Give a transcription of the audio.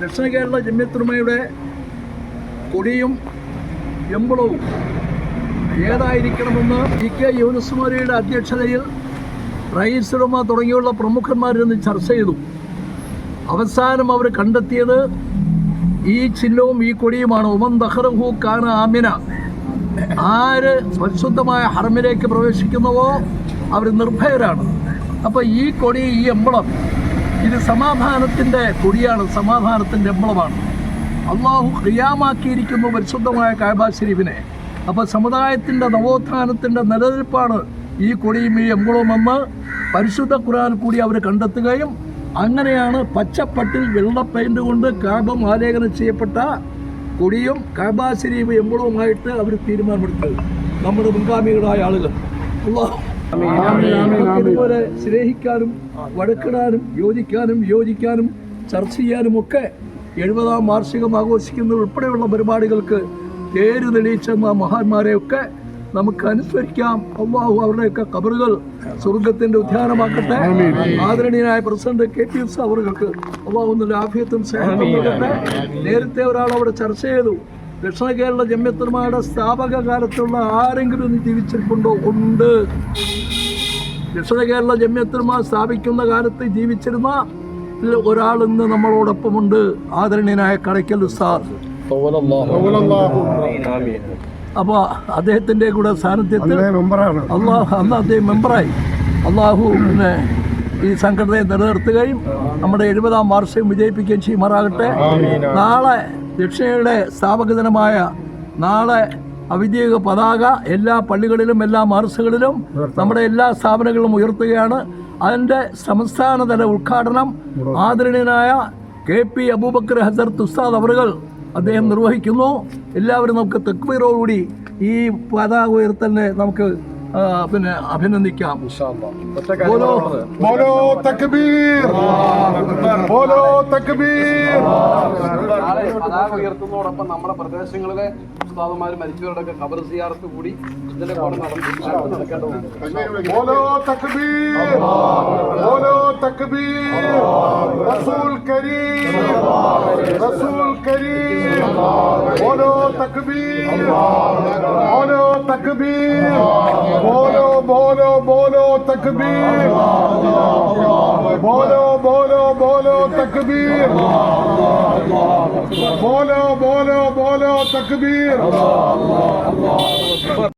ദക്ഷിണ കേരള ജമ്യത്തുമയുടെ കൊടിയും എമ്പളവും ഏതായിരിക്കണമെന്ന് E K യൂനുസ്മാരിയുടെ അധ്യക്ഷതയിൽ റയീസുലമ തുടങ്ങിയുള്ള പ്രമുഖന്മാരിന്ന് ചർച്ച ചെയ്തു. അവസാനം അവർ കണ്ടെത്തിയത് ഈ ചിഹ്നവും ഈ കൊടിയുമാണ്. ഉമൻ ദഹ്റഹു ഖാൻ ആമിന. ആര് പരിശുദ്ധമായ ഹർമിലേക്ക് പ്രവേശിക്കുന്നുവോ അവർ നിർഭയരാണ്. അപ്പോൾ ഈ കൊടി ഈ എമ്പളം ഇത് സമാധാനത്തിന്റെ കൊടിയാണ് സമാധാനത്തിന്റെ എമ്പളമാണ് അള്ളാഹു ക്രിയാമാക്കിയിരിക്കുന്നു പരിശുദ്ധമായ കാബ ഷെരീഫിനെ അപ്പോൾ സമുദായത്തിന്റെ നവോത്ഥാനത്തിന്റെ നിലനിൽപ്പാണ് ഈ കൊടിയും ഈ എമ്പളവും എന്ന് പരിശുദ്ധ ഖുർആൻ കൂടി അവർ കണ്ടെത്തുകയും അങ്ങനെയാണ് പച്ചപ്പട്ടിൽ വെള്ള പെയിന്റ് കൊണ്ട് കാബം ആലേഖനം ചെയ്യപ്പെട്ട കൊടിയും കാബ ഷെരീഫ് എമ്പളവുമായിട്ട് അവർ തീരുമാനമെടുത്തത്. നമ്മുടെ മുൻഗാമികളായ ആളുകൾ. അള്ളാഹു ഇതുപോലെ സ്നേഹിക്കാനും വഴക്കിടാനും യോജിക്കാനും യോജിക്കാനും ചർച്ച ചെയ്യാനും ഒക്കെ എഴുപതാം വാർഷികം ആഘോഷിക്കുന്ന ഉൾപ്പെടെയുള്ള പരിപാടികൾക്ക് പേര് തെളിയിച്ചെന്ന മഹാന്മാരെയൊക്കെ നമുക്ക് അനുസ്മരിക്കാം. അള്ളാഹു അവരുടെയൊക്കെ കബറുകൾ സ്വർഗത്തിന്റെ ഉദ്യാനമാക്കട്ടെ. ആദരണീയനായ പ്രസിഡന്റ് കെ പി എസ് അവർക്ക് അള്ളാഹു നല്ല ആഫിയത്തും സ്നേഹം നേരത്തെ ഒരാൾ അവിടെ ചർച്ച ചെയ്തു. ദക്ഷിണ കേരള ജമ്യത്തുമാരുടെ സ്ഥാപക കാലത്തുള്ള ആരെങ്കിലും ജീവിച്ചിട്ടുണ്ടോ ഉണ്ട്. ദക്ഷിണ കേരള ജമ്യത്തുമ സ്ഥാപിക്കുന്ന കാലത്ത് ജീവിച്ചിരുന്ന ഒരാൾ ഇന്ന് നമ്മളോടൊപ്പമുണ്ട്. ആദരണീയനായ കടയ്ക്കൽ ഉസ്താദ്. അപ്പോൾ അദ്ദേഹത്തിന്റെ കൂടെ സാന്നിധ്യത്തിൽ അള്ളാഹു അന്ന് അദ്ദേഹം മെമ്പറായി. അള്ളാഹു പിന്നെ ഈ സംഘടനയെ നിലനിർത്തുകയും നമ്മുടെ എഴുപതാം വാർഷികം വിജയിപ്പിക്കുകയും ചെയ്യുമാറാകട്ടെ. നാളെ ദക്ഷിണയുടെ സ്ഥാപക ദിനമായ നാളെ ഔദ്യോഗിക പതാക എല്ലാ പള്ളികളിലും എല്ലാ മാർസുകളിലും നമ്മുടെ എല്ലാ സ്ഥാപനങ്ങളിലും ഉയർത്തുകയാണ്. അതിന്റെ സംസ്ഥാനതല ഉദ്ഘാടനം ആദരണീയനായ കെ പി അബൂബക്കർ ഹസർത്ത് ഉസ്താദ് അവറുകൾ അദ്ദേഹം നിർവഹിക്കുന്നു. എല്ലാവരും നമുക്ക് തെക്കുവീറോടുകൂടി ഈ പതാക ഉയർത്തലിനെ നമുക്ക് പിന്നെ അഭിനന്ദിക്കാം. ബോലോ തക്ബീർ ബോലോ തക്ബീർ പതാക ഉയർത്തുന്നതോടൊപ്പം നമ്മുടെ പ്രദേശങ്ങളിലെ ഉസ്താദന്മാർ മരിച്ചവരുടെ കബർ സിയാറത്ത് കൂടി ഇതിന്റെ കൂടെ നടന്ന് നടക്കേണ്ടതുണ്ട്. ബോലോ തക്ബീർ ബോലോ തക്ബീർ റസൂൽ കരീം. റസൂൽ കരീം. ബോലോ തക്ബീർ ബോലോ തക്ബീർ ബോലോ ബോലോ തക്ബീർ. ബോലോ ബോലോ ബോലോ തക്ബീർ. ബോലോ ബോലോ ബോലോ തക്ബീർ.